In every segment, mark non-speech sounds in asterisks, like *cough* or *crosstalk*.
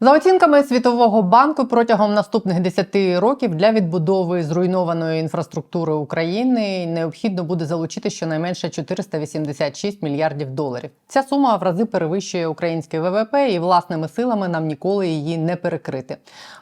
За оцінками Світового банку, протягом наступних 10 років для відбудови зруйнованої інфраструктури України необхідно буде залучити щонайменше 486 мільярдів доларів. Ця сума в рази перевищує українське ВВП, і власними силами нам ніколи її не перекрити.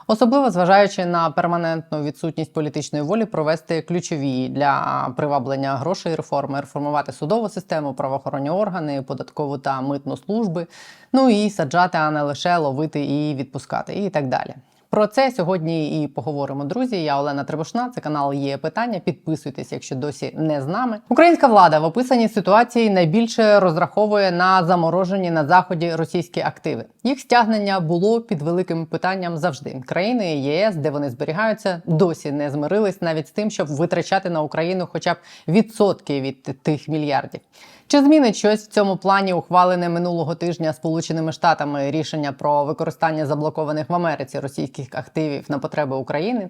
Особливо зважаючи на перманентну відсутність політичної волі провести ключові для приваблення грошей реформи, реформувати судову систему, правоохоронні органи, податкову та митну служби, ну і саджати, а не лише ловити і відпускати, і так далі. Про це сьогодні і поговоримо, друзі. Я Олена Требушна. Це канал є питання. Підписуйтесь, якщо досі не з нами. Українська влада в описаній ситуації найбільше розраховує на заморожені на заході російські активи. Їх стягнення було під великим питанням завжди. Країни ЄС, де вони зберігаються, досі не змирились навіть з тим, щоб витрачати на Україну хоча б відсотки від тих мільярдів. Чи змінить щось в цьому плані ухвалене минулого тижня Сполученими Штатами рішення про використання заблокованих в Америці російських активів на потреби України?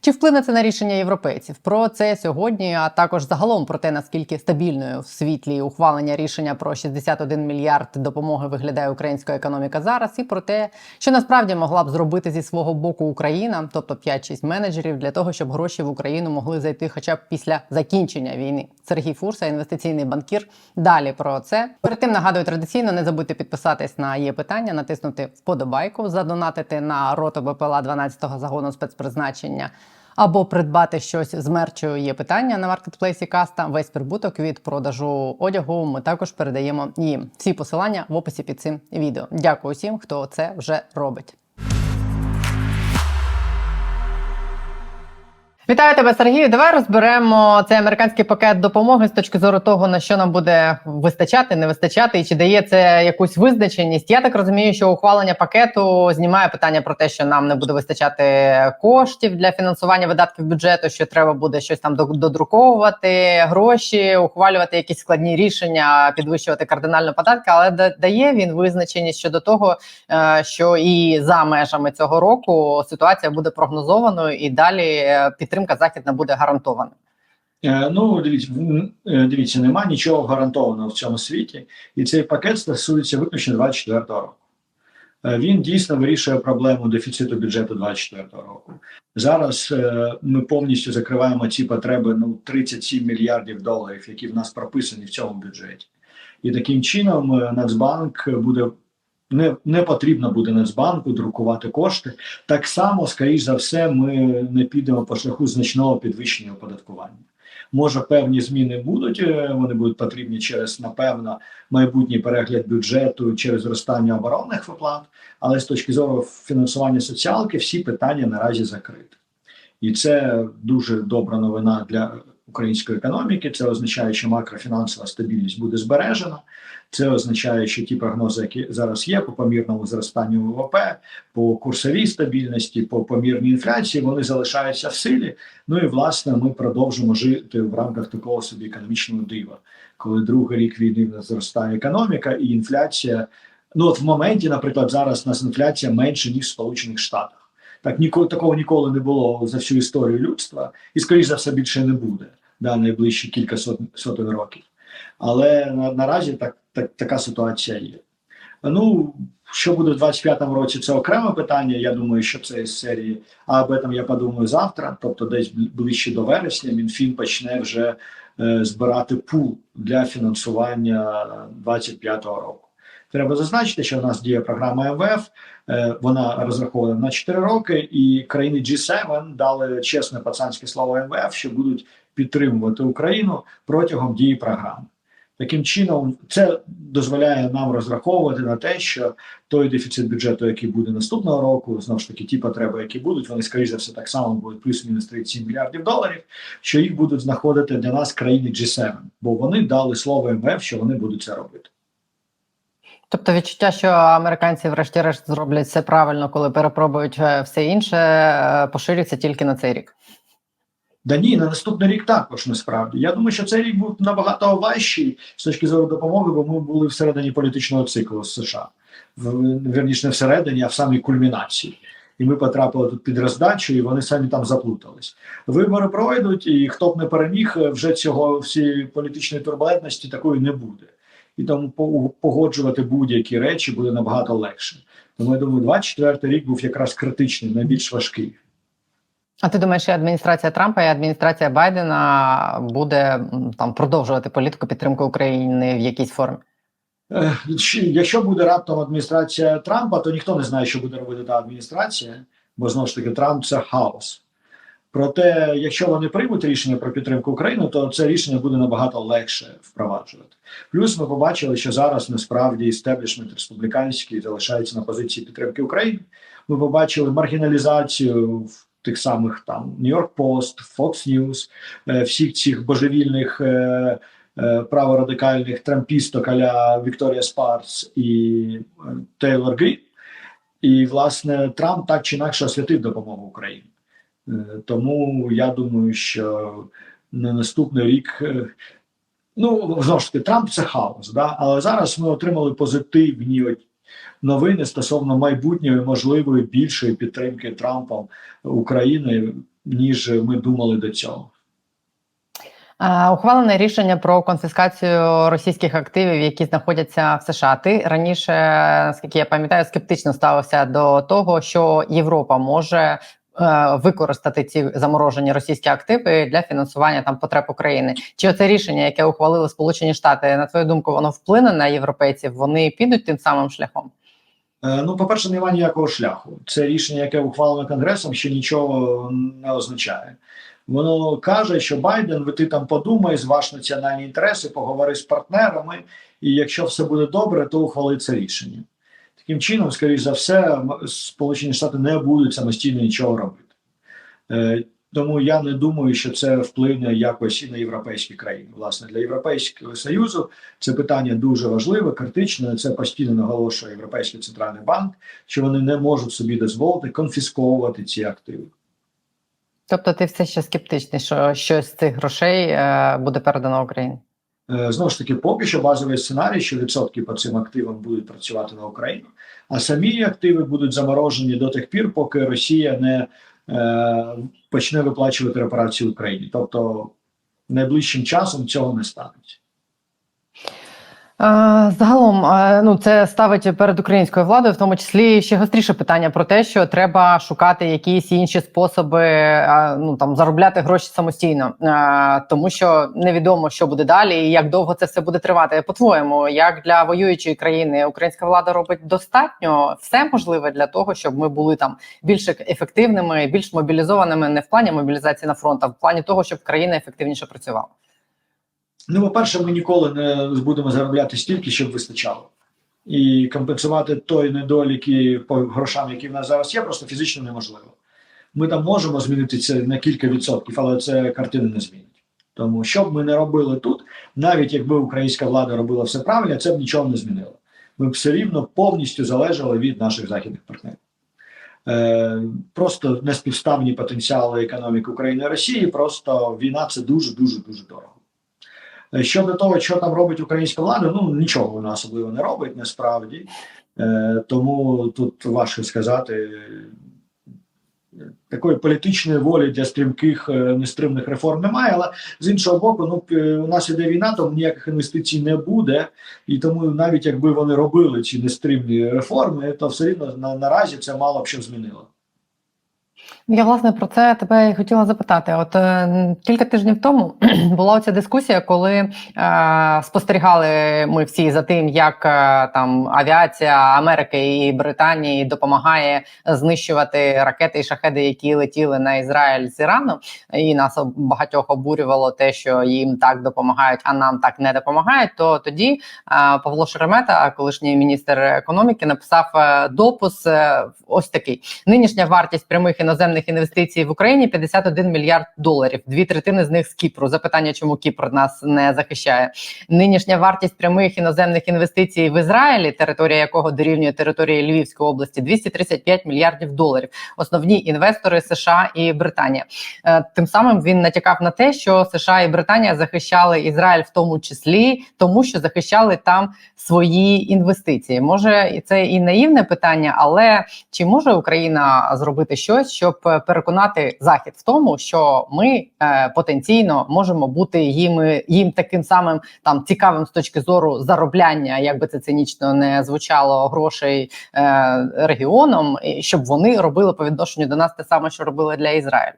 Чи вплине це на рішення європейців? Про це сьогодні, а також загалом про те, наскільки стабільною в світлі ухвалення рішення про 61 мільярд допомоги виглядає українська економіка зараз, і про те, що насправді могла б зробити зі свого боку Україна, тобто 5-6 менеджерів, для того, щоб гроші в Україну могли зайти хоча б після закінчення війни. Сергій Фурса, інвестиційний банкір. Далі про це. Перед тим нагадую традиційно, не забудьте підписатись на є питання, натиснути вподобайку, задонатити на роту БПЛА 12-го загону спецпризначення. Або придбати щось з мерчу є питання на маркетплейсі Каста. Весь прибуток від продажу одягу ми також передаємо їм. Всі посилання в описі під цим відео. Дякую всім, хто це вже робить. Вітаю тебе, Сергію. Давай розберемо цей американський пакет допомоги з точки зору того, на що нам буде вистачати, не вистачати, і чи дає це якусь визначеність. Я так розумію, що ухвалення пакету знімає питання про те, що нам не буде вистачати коштів для фінансування видатків бюджету, що треба буде щось там додруковувати, гроші, ухвалювати якісь складні рішення, підвищувати кардинально податки. Але дає він визначеність щодо того, е, що і за межами цього року ситуація буде прогнозованою, і далі е, підтримка західна буде гарантована. Е, Ну, дивіться, е, дивіться, нема нічого гарантованого в цьому світі, і цей пакет стосується виключно 24 року. Е, Він дійсно вирішує проблему дефіциту бюджету 24 року. Зараз е, ми повністю закриваємо ці потреби ну 37 мільярдів доларів, які в нас прописані в цьому бюджеті. І таким чином Нацбанк буде не, не потрібно буде Нацбанку друкувати кошти. Так само, скоріш за все, ми не підемо по шляху значного підвищення оподаткування. Може, певні зміни будуть, е, вони будуть потрібні через, напевно, майбутній перегляд бюджету через зростання оборонних виплат, але з точки зору фінансування соціалки всі питання наразі закриті. І це дуже добра новина для української економіки. Це означає, що макрофінансова стабільність буде збережена. Це означає, що ті прогнози, які зараз є по помірному зростанню ВВП, по курсовій стабільності, по помірній інфляції, вони залишаються в силі. Ну і власне ми продовжимо жити в рамках такого собі економічного дива, коли другий рік війни в нас зростає економіка і інфляція. Ну от в моменті, наприклад, зараз у нас інфляція менше ніж в Сполучених Штатах. Так ніколи такого ніколи не було за всю історію людства, і скоріш за все більше не буде да, найближчі кілька сот, сотень років. Але на, наразі так, так, така ситуація є. Ну, що буде в 25-му році, це окреме питання. Я думаю, що це із серії, а об этом я подумаю завтра, тобто десь ближче до вересня, Мінфін почне вже е, збирати пул для фінансування 25-го року. Треба зазначити, що в нас діє програма МВФ, е, вона розрахована на 4 роки, і країни G7 дали чесне пацанське слово МВФ, що будуть підтримувати Україну протягом дії програми. Таким чином, це дозволяє нам розраховувати на те, що той дефіцит бюджету, який буде наступного року, знову ж таки, ті потреби, які будуть, вони скоріш за все так само будуть плюс-мінус 37 мільярдів доларів. Що їх будуть знаходити для нас країни G7, бо вони дали слово МВФ, що вони будуть це робити. Тобто відчуття, що американці, врешті-решт, зроблять все правильно, коли перепробують е, все інше, е, поширюється тільки на цей рік. Да ні, на наступний рік також насправді. Я думаю, що цей рік був набагато важчий з точки зору допомоги, бо ми були всередині політичного циклу з США. В, верніше не всередині, а в самій кульмінації. І ми потрапили тут під роздачу, і вони самі там заплутались. Вибори пройдуть, і хто б не переміг, вже цього всієї політичної турбулентності такої не буде. І тому погоджувати будь-які речі буде набагато легше. Тому я думаю, 24 рік був якраз критичний, найбільш важкий. А ти думаєш, і адміністрація Трампа і адміністрація Байдена буде там продовжувати політику підтримки України в якійсь формі? Е, Якщо буде раптом адміністрація Трампа, то ніхто не знає, що буде робити та адміністрація, бо знову ж таки Трамп це хаос. Проте, якщо вони приймуть рішення про підтримку України, то це рішення буде набагато легше впроваджувати. Плюс ми побачили, що зараз насправді істеблішмент республіканський залишається на позиції підтримки України. Ми побачили маргіналізацію в тих самих там Нью-Йорк Пост, Fox News, е, всіх цих божевільних. е, е, праворадикальних трампісток аля Вікторія Спарц і Тейлор Грін. І, власне, Трамп так чи інакше освятив допомогу Україні. Е, Тому я думаю, що на наступний рік. е, Ну, знову ж таки, Трамп це хаос, да? але зараз ми отримали позитивні новини стосовно майбутньої можливої більшої підтримки Трампом України, ніж ми думали до цього. Е, Ухвалене рішення про конфіскацію російських активів, які знаходяться в США. Ти раніше, наскільки я пам'ятаю, скептично ставився до того, що Європа може е, використати ці заморожені російські активи для фінансування там потреб України. Чи оце рішення, яке ухвалили Сполучені Штати, на твою думку, воно вплине на європейців? Вони підуть тим самим шляхом? Е, Ну, по-перше, немає ніякого шляху. Це рішення, яке ухвалено Конгресом, ще нічого не означає. Воно каже, що Байден, ви ти там подумай, зваж національні інтереси, поговори з партнерами, і якщо все буде добре, то ухвали це рішення. Таким чином, скоріш за все, Сполучені Штати не будуть самостійно нічого робити. Е, Тому я не думаю, що це вплине якось і на європейські країни. Власне, для Європейського Союзу це питання дуже важливе, критичне. Це постійно наголошує Європейський центральний банк, що вони не можуть собі дозволити конфісковувати ці активи. Тобто, ти все ще скептичний, що щось з цих грошей е, буде передано Україні? Е, Знову ж таки, поки що базовий сценарій, що відсотки по цим активам будуть працювати на Україну, а самі активи будуть заморожені до тих пір, поки Росія не е, почне виплачувати репарації Україні. Тобто найближчим часом цього не станеться. Е, Загалом, е, ну це ставить перед українською владою, в тому числі ще гостріше питання про те, що треба шукати якісь інші способи е, ну там заробляти гроші самостійно, тому що невідомо, що буде далі, і як довго це все буде тривати. По-твоєму, як для воюючої країни українська влада робить достатньо все можливе для того, щоб ми були там більш ефективними, більш мобілізованими, не в плані мобілізації на фронт, а в плані того, щоб країна ефективніше працювала. Ну, по-перше, ми ніколи не будемо заробляти стільки, щоб вистачало. І компенсувати той недолік і по грошам, які в нас зараз є, просто фізично неможливо. Ми там можемо змінити це на кілька відсотків, але це картини не змінить. Тому що б ми не робили тут, навіть якби українська влада робила все правильно, це б нічого не змінило. Ми б все рівно повністю залежали від наших західних партнерів. Е, просто неспівставні потенціали економіки України і Росії. Просто війна це дуже дуже дуже дорого. Е, Щодо того, що там робить українська влада, ну нічого вона особливо не робить насправді. Е, тому тут важко сказати. Е, Такої політичної волі для стрімких нестримних реформ немає, але з іншого боку, ну у нас іде війна, тому ніяких інвестицій не буде, і тому навіть якби вони робили ці нестримні реформи, то все рівно на, наразі це мало б що змінило. Я власне про це тебе і хотіла запитати. От е, кілька тижнів тому *clears throat* була оця дискусія, коли е, спостерігали ми всі за тим, як е, там авіація Америки і Британії допомагає знищувати ракети і шахеди, які летіли на Ізраїль з Ірану. І нас багатьох обурювало те, що їм так допомагають, а нам так не допомагають. То тоді е, Павло Шеремета, колишній міністр економіки, написав е, допис е, ось такий: нинішня вартість прямих іноземних інвестицій в Україні 51 мільярд доларів. Дві третини з них з Кіпру. Запитання, чому Кіпр нас не захищає. Нинішня вартість прямих іноземних інвестицій в Ізраїлі, територія якого дорівнює території Львівської області, 235 мільярдів доларів. Основні інвестори США і Британія. Е, Тим самим він натякав на те, що США і Британія захищали Ізраїль в тому числі, тому що захищали там свої інвестиції. Може, і це і наївне питання, але чи може Україна зробити щось, щоб переконати захід в тому, що ми е, потенційно можемо бути їм, їм таким самим там цікавим з точки зору заробляння, як би це цинічно не звучало, грошей е, регіоном, щоб вони робили по відношенню до нас те саме, що робили для Ізраїлю.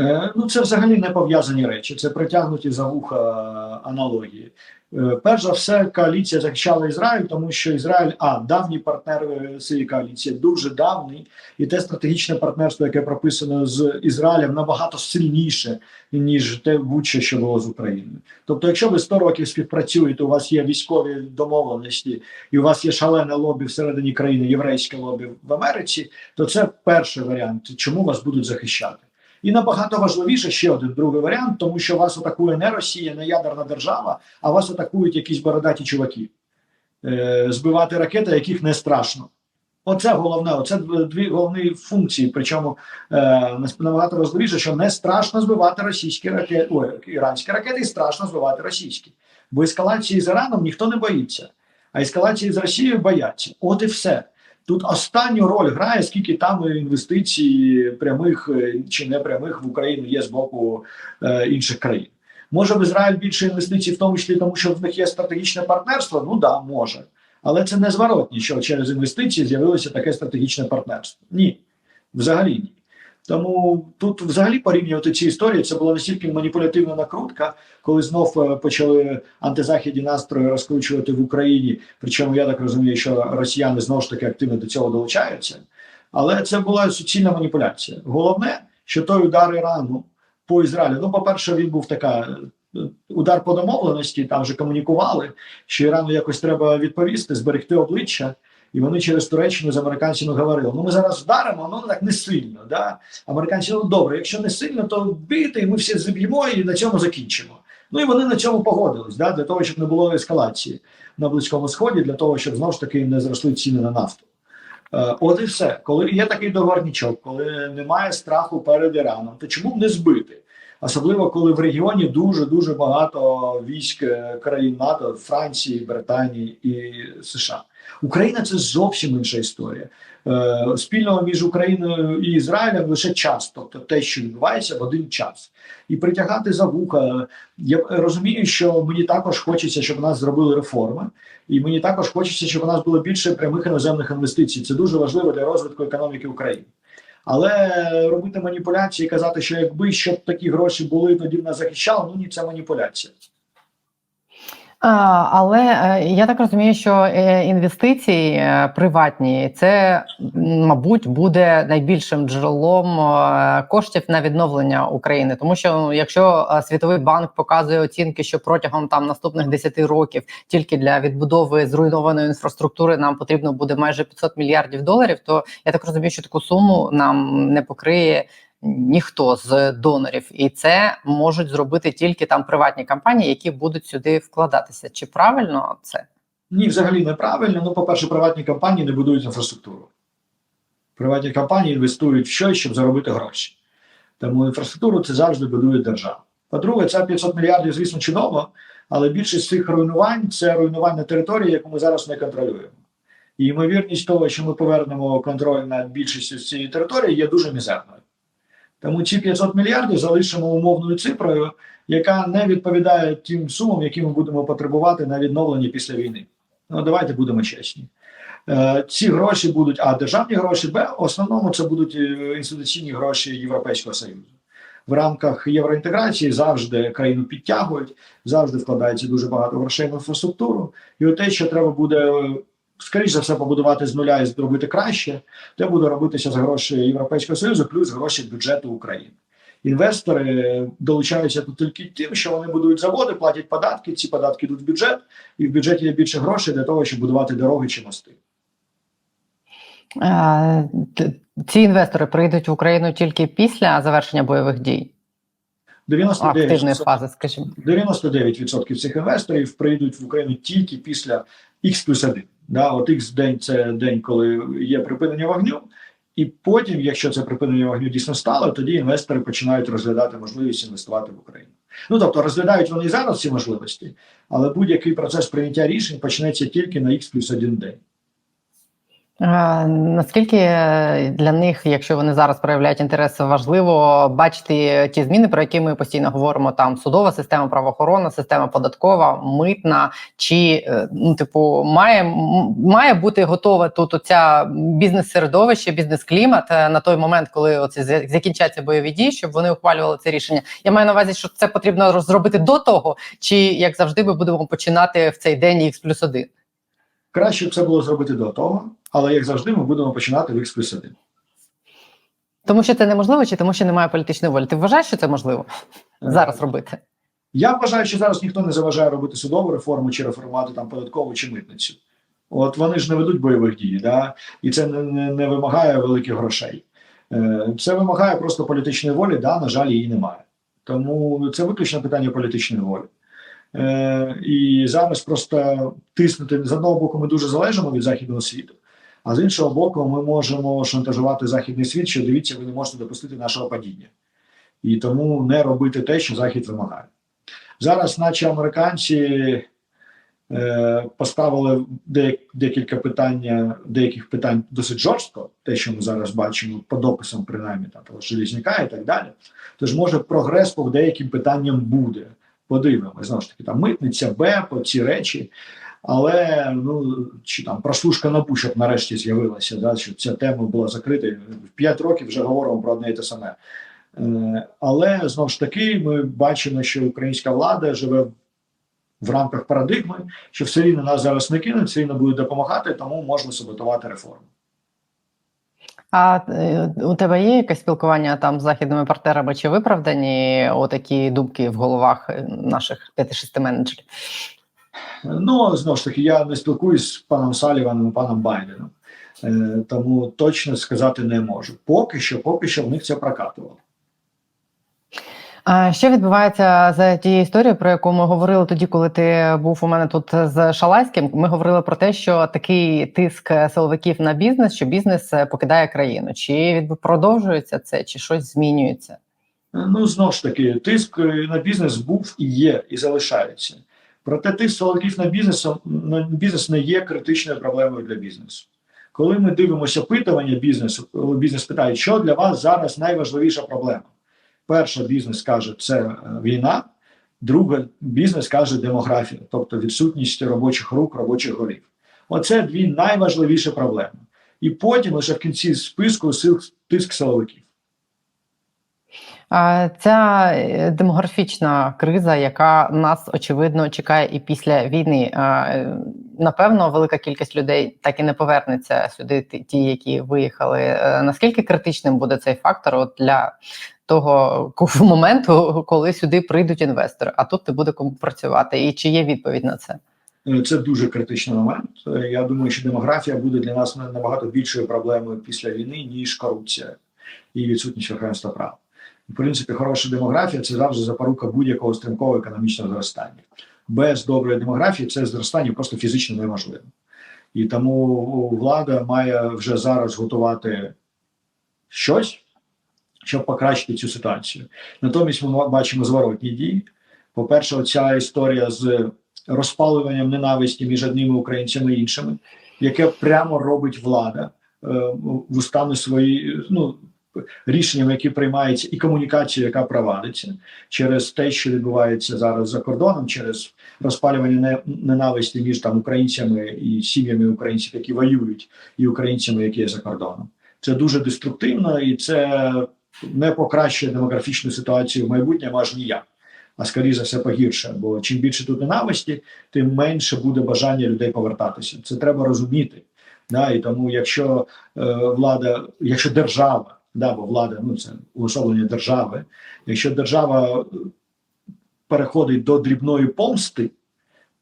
Е, Ну, це взагалі не пов'язані речі, це притягнуті за вуха е, аналогії. Е, Перш за все, коаліція захищала Ізраїль, тому що Ізраїль, а давній партнер е, цієї коаліції, дуже давній, і те стратегічне партнерство, яке прописано з Ізраїлем, набагато сильніше, ніж те будь-що, що було з Україною. Тобто, якщо ви 100 років співпрацюєте, у вас є військові домовленості, і у вас є шалене лобі всередині країни, єврейське лобі в Америці, то це перший варіант, чому вас будуть захищати. І набагато важливіше ще один другий варіант, тому що вас атакує не Росія, не ядерна держава, а вас атакують якісь бородаті чуваки. Е, збивати ракети, яких не страшно. Оце головне, оце дві головні функції. Причому е, набагато важливіше, що не страшно збивати російські ракети, ой, іранські ракети, і страшно збивати російські. Бо ескалації з Іраном ніхто не боїться, а ескалації з Росією бояться. От і все. Тут останню роль грає, скільки там інвестицій прямих е, чи непрямих в Україну є з боку е, інших країн. Може в Ізраїль більше інвестицій, в тому числі тому, що в них є стратегічне партнерство? Ну да, може. Але це не зворотні, що через інвестиції з'явилося таке стратегічне партнерство. Ні, взагалі ні. Тому тут взагалі порівнювати ці історії це була настільки маніпулятивна накрутка, коли знов е, почали антизахідні настрої розкручувати в Україні. Причому я так розумію, що росіяни знову ж таки активно до цього долучаються. Але це була суцільна маніпуляція. Головне, що той удар Ірану по Ізраїлю. Ну, по-перше, він був така е, удар по домовленості. Там вже комунікували, що Ірану якось треба відповісти, зберегти обличчя. І вони через Туреччину з американцями говорили: ну ми зараз вдаримо, ну так не сильно. Да? Американці, ну добре, якщо не сильно, то бити, і ми всі зіб'ємо і на цьому закінчимо. Ну і вони на цьому погодились, да? для того, щоб не було ескалації на Близькому Сході, для того, щоб знову ж таки не зросли ціни на нафту. Е, От і все. Коли є такий договорничок, коли немає страху перед Іраном, то чому б не збити? Особливо коли в регіоні дуже дуже багато військ е, країн НАТО, Франції, Британії і США. Україна це зовсім інша історія. Е, Спільного між Україною і Ізраїлем лише час, тобто те, що відбувається в один час, і притягати за вуха. Я розумію, що мені також хочеться, щоб нас зробили реформи, і мені також хочеться, щоб у нас було більше прямих іноземних інвестицій. Це дуже важливо для розвитку економіки України. Але робити маніпуляції, казати, що якби щоб такі гроші були, тоді б нас захищали, ну ні, це маніпуляція. Але е, я так розумію, що е, інвестиції е, приватні це, мабуть, буде найбільшим джерелом коштів на відновлення України, тому що ну, якщо Світовий банк показує оцінки, що протягом там наступних 10 років тільки для відбудови зруйнованої інфраструктури нам потрібно буде майже 500 мільярдів доларів, то я так розумію, що таку суму нам не покриє ніхто з донорів, і це можуть зробити тільки там приватні компанії, які будуть сюди вкладатися. Чи правильно це? Ні, взагалі неправильно. Ну, по-перше, приватні компанії не будують інфраструктуру. Приватні компанії інвестують в щось, щоб заробити гроші. Тому інфраструктуру це завжди будує держава. По-друге, це 500 мільярдів, звісно, чудово, але більшість цих руйнувань це руйнування території, яку ми зараз не контролюємо. І ймовірність того, що ми повернемо контроль над більшістю цієї території, є дуже мізерною. Тому ці 500 мільярдів залишимо умовною цифрою, яка не відповідає тим сумам, які ми будемо потребувати на відновлення після війни. Ну давайте будемо чесні. Е, ці гроші будуть а державні гроші, б основному це будуть е, інституційні гроші Європейського союзу. В рамках євроінтеграції завжди країну підтягують, завжди вкладається дуже багато грошей в інфраструктуру. І те, що треба буде е, скоріш за все побудувати з нуля і зробити краще, те буде робитися за гроші Європейського союзу, плюс гроші бюджету України. Інвестори долучаються тут тільки тим, що вони будують заводи, платять податки. Ці податки йдуть в бюджет, і в бюджеті є більше грошей для того, щоб будувати дороги чи мости. Е, Ці інвестори прийдуть в Україну тільки після завершення бойових дій, 99%, активної фази, скажімо. 99% цих інвесторів прийдуть в Україну тільки після X плюс 1. Да, от X день це день, коли є припинення вогню. І потім, якщо це припинення вогню дійсно стало, тоді інвестори починають розглядати можливість інвестувати в Україну. Ну тобто розглядають вони і зараз ці можливості, але будь-який процес прийняття рішень почнеться тільки на X плюс один день. Наскільки для них, якщо вони зараз проявляють інтерес, важливо бачити ті зміни, про які ми постійно говоримо: там судова система, правоохоронна система, податкова, митна, чи е, ну, типу, має має бути готове тут оця бізнес-середовище, бізнес-клімат е, на той момент, коли оці закінчаться бойові дії, щоб вони ухвалювали це рішення. Я маю на увазі, що це потрібно зробити до того, чи як завжди, ми будемо починати в цей день X плюс один. Краще б це було зробити до того, але як завжди, ми будемо починати в X плюс 1. Тому що це неможливо, чи тому що немає політичної волі. Ти вважаєш, що це можливо зараз робити? Я вважаю, що зараз ніхто не заважає робити судову реформу чи реформувати там податкову чи митницю. От вони ж не ведуть бойових дій, да? і це не, не, не вимагає великих грошей. Е, Це вимагає просто політичної волі, да, на жаль, її немає. Тому це виключно питання політичної волі. Е, І зараз просто тиснути з одного боку, ми дуже залежимо від західного світу, а з іншого боку, ми можемо шантажувати західний світ, що дивіться, ви не можете допустити нашого падіння. І тому не робити те, що Захід вимагає. Зараз, наче американці е, поставили де, декілька питання, деяких питань досить жорстко, те, що ми зараз бачимо по дописам, принаймні там того Желізняка і так далі. Тож, може, прогрес по деяким питанням буде. Подивимося, знову ж таки, там митниця, БЕП, ці речі. Але ну чи там прослушка НАБУ, щоб нарешті з'явилася, да, щоб ця тема була закрита. 5 років вже говоримо про одне і те саме. Е, Але знову ж таки, ми бачимо, що українська влада живе в рамках парадигми, що все рівно нас зараз не кинуть, все рівно будуть допомагати, тому можна саботувати реформу. А е, у тебе є якесь спілкування там з західними партнерами? Чи виправдані отакі думки в головах е, наших 5-6 менеджерів? Ну знову ж таки, я не спілкуюсь з паном Саліваном і паном Байденом, Е, тому точно сказати не можу. Поки що, поки що в них це прокатувало. А що відбувається за тією історією, про яку ми говорили тоді, коли ти був у мене тут з Шалайським? Ми говорили про те, що такий тиск силовиків на бізнес, що бізнес е, покидає країну. Чи продовжується це, чи щось змінюється? Ну знову ж таки, тиск е, на бізнес був і є, і залишається. Проте тиск силовиків на бізнес, на бізнес не є критичною проблемою для бізнесу. Коли ми дивимося опитування бізнесу, бізнес питає, що для вас зараз найважливіша проблема. Перша бізнес каже, це е, війна, друга бізнес каже демографія, тобто відсутність робочих рук, робочих голів. Оце дві найважливіші проблеми. І потім лише в кінці списку сил тиск силовиків. Ця е, демографічна криза, яка нас очевидно чекає і після війни. е, Напевно, велика кількість людей так і не повернеться сюди, ті- які виїхали. Наскільки критичним буде цей фактор от для того *laughs* моменту, коли сюди прийдуть інвестори, а тут не буде кому працювати? І чи є відповідь на це? Е, Це дуже критичний момент. Е, Я думаю, що демографія буде для нас набагато більшою проблемою після війни, ніж корупція і відсутність верховенства права. В принципі, хороша демографія це завжди запорука будь-якого стрімкого економічного зростання. Без доброї демографії це зростання просто фізично неможливо. І тому влада має вже зараз готувати щось, щоб покращити цю ситуацію. Натомість ми бачимо зворотні дії. По-перше, оця історія з розпалюванням ненависті між одними українцями і іншими, яке прямо робить влада е, вустами свої ну, рішеннями, які приймаються, і комунікацією, яка провадиться через те, що відбувається зараз за кордоном, через розпалювання не- ненависті між там українцями і сім'ями українців, які воюють, і українцями, які є за кордоном. Це дуже деструктивно і це не покращує демографічну ситуацію в майбутньому аж ніяк а скоріше за все погірше. Бо чим більше тут ненависті, тим менше буде бажання людей повертатися. Це треба розуміти. Да? І тому, якщо е, влада, якщо держава, да, бо влада ну це уособлення держави, якщо держава е, переходить до дрібної помсти,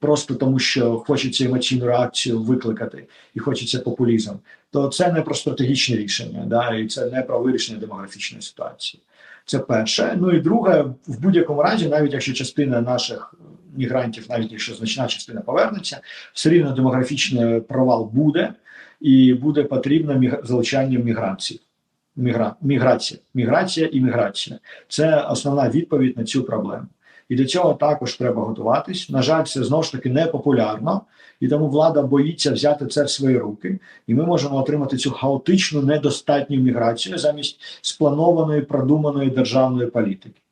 просто тому що хочеться емоційну реакцію викликати і хочеться популізм, то це не про стратегічне рішення, да, і це не про вирішення демографічної ситуації. Це перше. Ну і друге, в будь-якому разі, навіть якщо частина наших мігрантів, навіть якщо значна частина повернеться, все рівно демографічний провал буде, і буде потрібно міг... залучання міграції. Мігра... Міграція, міграція і міграція це основна відповідь на цю проблему. І до цього також треба готуватись. На жаль, це знову ж таки не популярно, і тому влада боїться взяти це в свої руки. І ми можемо отримати цю хаотичну недостатню міграцію замість спланованої продуманої державної політики.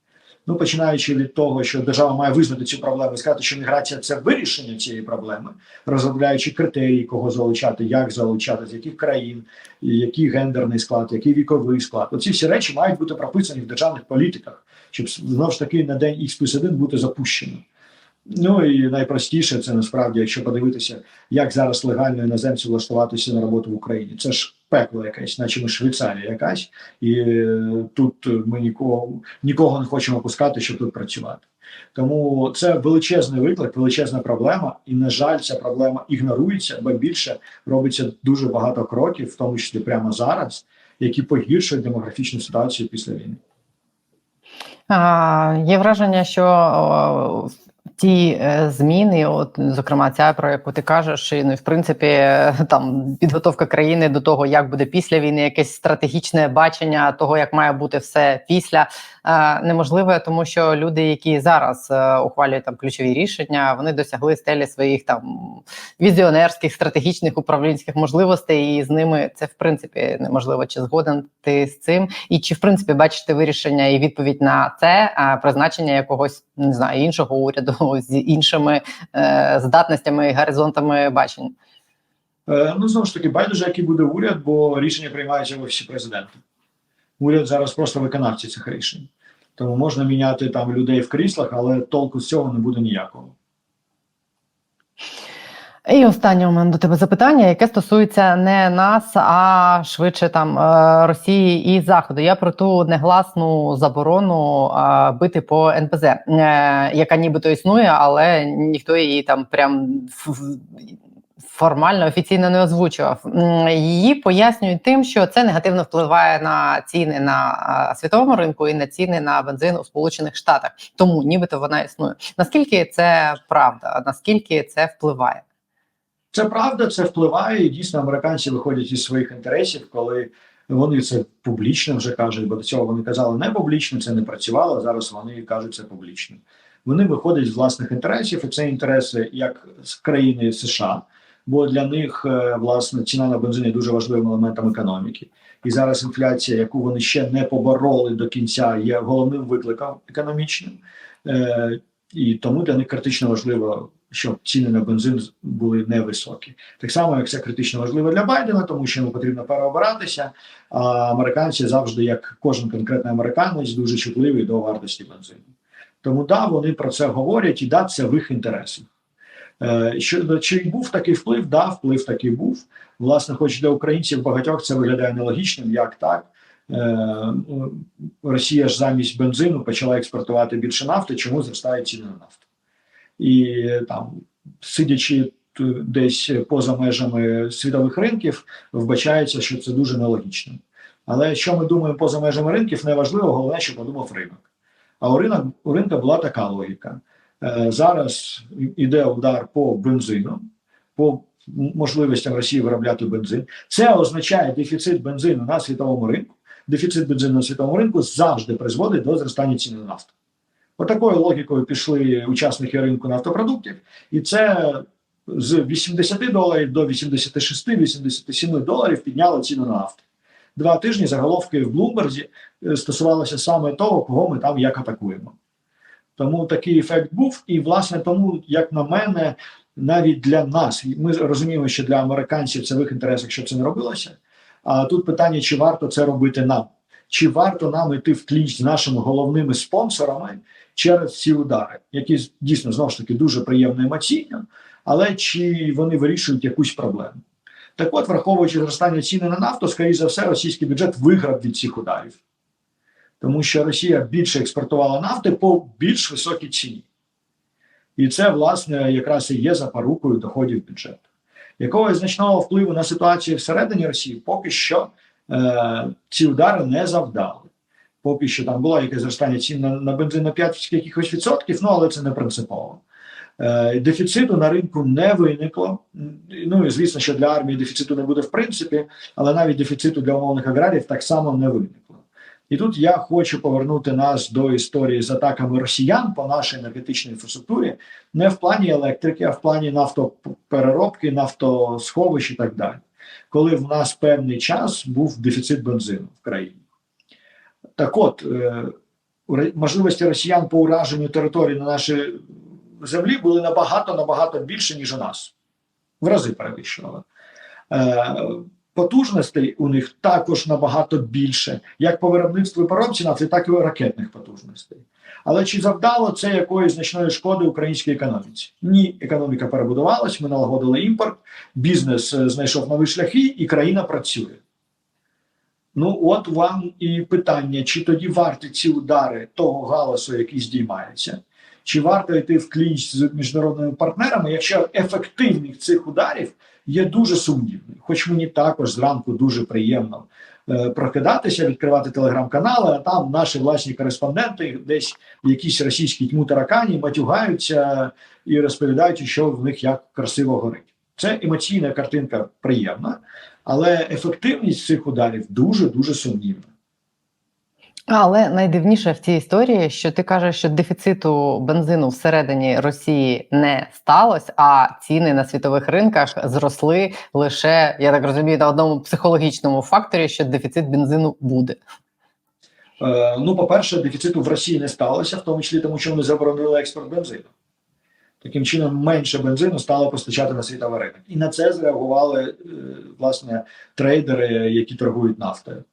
Ну, починаючи від того, що держава має визнати цю проблему і сказати, що міграція це вирішення цієї проблеми, розробляючи критерії, кого залучати, як залучати, з яких країн, який гендерний склад, який віковий склад. Оці всі речі мають бути прописані в державних політиках, щоб знову ж таки на день X плюс 1 бути запущено. Ну і найпростіше це насправді, якщо подивитися, як зараз легально іноземцю влаштуватися на роботу в Україні. Це ж пекло якесь, наче ми Швейцарія якась, і е, тут ми нікого нікого не хочемо пускати, щоб тут працювати. Тому це величезний виклик, величезна проблема, і на жаль, ця проблема ігнорується, бо більше робиться дуже багато кроків, в тому числі прямо зараз, які погіршують демографічну ситуацію після війни. Є враження, що ті е, зміни, от зокрема, ця про яку ти кажеш, і ну в принципі там підготовка країни до того, як буде після війни, якесь стратегічне бачення того, як має бути все після, е, неможливе, тому що люди, які зараз е, ухвалюють там ключові рішення, вони досягли стелі своїх там візіонерських стратегічних управлінських можливостей, і з ними це в принципі неможливо. Чи згоден ти з цим? І чи в принципі бачите вирішення і відповідь на це призначення якогось не знаю іншого уряду *laughs* з іншими е, здатностями і горизонтами бачень? Е, Ну, знову ж таки, байдуже, який буде уряд, бо рішення приймаються в офісі президента. Уряд зараз просто виконавці цих рішень. Тому можна міняти там людей в кріслах, але толку з цього не буде ніякого. І останнє у мене до тебе запитання, яке стосується не нас, а швидше там е, Росії і Заходу. Я про ту негласну заборону е, бити по НПЗ, е, яка нібито існує, але ніхто її там прям формально офіційно не озвучував. Її пояснюють тим, що це негативно впливає на ціни на світовому ринку і на ціни на бензин у Сполучених Штатах. Тому нібито вона існує. Наскільки це правда? Наскільки це впливає? Це правда, це впливає, і дійсно американці виходять із своїх інтересів, коли вони це публічно вже кажуть, бо до цього вони казали не публічно, це не працювало. Зараз вони кажуть це публічно. Вони виходять з власних інтересів, і це інтереси як з країни США, бо для них е, власне ціна на бензин є дуже важливим елементом економіки. І зараз інфляція, яку вони ще не побороли до кінця, є головним викликом економічним. Е, і тому для них критично важливо, щоб ціни на бензин були невисокі. Так само, як це критично важливо для Байдена, тому що йому потрібно переобиратися. А американці завжди, як кожен конкретний американець, дуже чутливий до вартості бензину. Тому да, вони про це говорять, і да, це в їх інтересах. Е, Що чи був такий вплив? Да, вплив такий був. Власне, хоч для українців багатьох це виглядає нелогічним, як так. Е, Росія ж замість бензину почала експортувати більше нафти, чому зростає ціни на нафту. І там, сидячи десь поза межами світових ринків, вбачається, що це дуже нелогічно. Але що ми думаємо поза межами ринків, неважливо, головне, що подумав ринок. А у ринок у ринка була така логіка. Е, Зараз іде удар по бензину, по можливостям Росії виробляти бензин. Це означає дефіцит бензину на світовому ринку. Дефіцит бензину на світовому ринку завжди призводить до зростання ціни на Отакою логікою пішли учасники ринку нафтопродуктів, і це з 80 доларів до 86-87 доларів підняло ціну на нафту. Два тижні заголовки в Блумберзі стосувалося саме того, кого ми там як атакуємо. Тому такий ефект був, і власне тому, як на мене, навіть для нас ми розуміємо, що для американців це в їх інтересах, щоб це не робилося. А тут питання, чи варто це робити нам, чи варто нам йти в кліч з нашими головними спонсорами через ці удари, які дійсно знову ж таки дуже приємно емоційно, але чи вони вирішують якусь проблему? Так от, враховуючи зростання ціни на нафту, скоріше за все, російський бюджет виграв від цих ударів, тому що Росія більше експортувала нафти по більш високій ціні. І це, власне, якраз і є запорукою доходів бюджету. Якогось значного впливу на ситуацію всередині Росії поки що е, ці удари не завдали. Поки що там було якесь зростання цін на, на бензин на 5 якихось відсотків, ну але це не принципово. Е, дефіциту на ринку не виникло. Ну і звісно, що для армії дефіциту не буде в принципі, але навіть дефіциту для умовних аграріїв так само не виникло. І тут я хочу повернути нас до історії з атаками росіян по нашій енергетичній інфраструктурі, не в плані електрики, а в плані нафтопереробки, нафтосховищ і так далі. Коли в нас певний час був дефіцит бензину в країні. Так от, е, можливості росіян по ураженню території на нашій землі були набагато набагато більше, ніж у нас. В рази перевищували. Е, потужностей у них також набагато більше, як по виробництву і нафти, так і ракетних потужностей. Але чи завдало це якоїсь значної шкоди українській економіці? Ні, економіка перебудувалась, ми налагодили імпорт, бізнес е, знайшов нові шляхи, і країна працює. Ну, от вам і питання: чи тоді варті ці удари того галасу, який здіймається, чи варто йти в клінч з міжнародними партнерами, якщо ефективність цих ударів є дуже сумнівною. Хоч мені також зранку дуже приємно е, прокидатися, відкривати телеграм-канали, а там наші власні кореспонденти десь в якійсь російській тьму таракані матюгаються і розповідають, що в них як красиво горить. Це емоційна картинка приємна, але ефективність цих ударів дуже дуже сумнівна. Але найдивніше в цій історії, що ти кажеш, що дефіциту бензину всередині Росії не сталося, а ціни на світових ринках зросли лише, я так розумію, на одному психологічному факторі, що дефіцит бензину буде. Е, ну, по-перше, дефіциту в Росії не сталося, в тому числі тому, що вони заборонили експорт бензину. Таким чином, менше бензину стало постачати на світовий ринок. І на це зреагували е, власне трейдери, які торгують нафтою.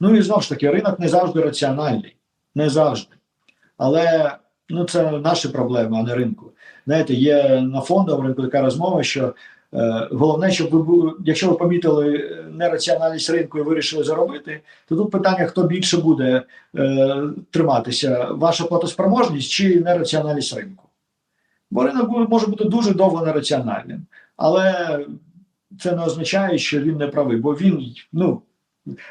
Ну і знову ж таки, ринок не завжди раціональний, не завжди. Але ну, це наші проблеми, а не ринку. Знаєте, є на фондовому ринку така розмова, що е, головне, щоб ви бу- якщо ви помітили е, нераціональність ринку і вирішили заробити, то тут питання: хто більше буде е, триматися: ваша платоспроможність чи нераціональність ринку? Бо ринок може бути дуже довго нераціональним, але це не означає, що він не правий, бо він ну.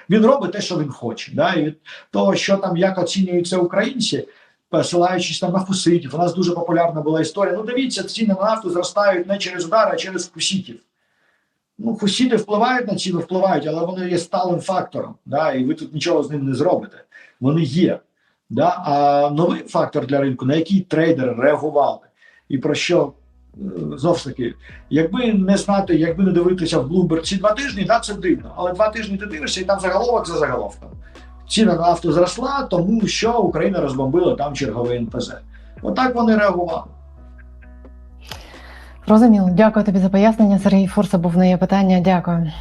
Він робить те, що він хоче. Да? І від того, що там як оцінюються українці, посилаючись там на фуситів. У нас дуже популярна була історія. Ну, дивіться, ціни на нафту зростають не через удари, а через фуситів. Ну, фусіти впливають на ціну, впливають, але вони є сталим фактором, да? і ви тут нічого з ним не зробите. Вони є. Да? А новий фактор для ринку, на який трейдери реагували, і про що е, знову ж таки, якби не знати, якби не дивитися в Bloomberg ці два тижні, да, це дивно. Але два тижні ти дивишся, і там заголовок за заголовком. Ціна на нафту зросла, тому що Україна розбомбила там черговий НПЗ. Отак вони реагували. Розуміло, дякую тобі за пояснення. Сергій Фурса був на є питання. Дякую.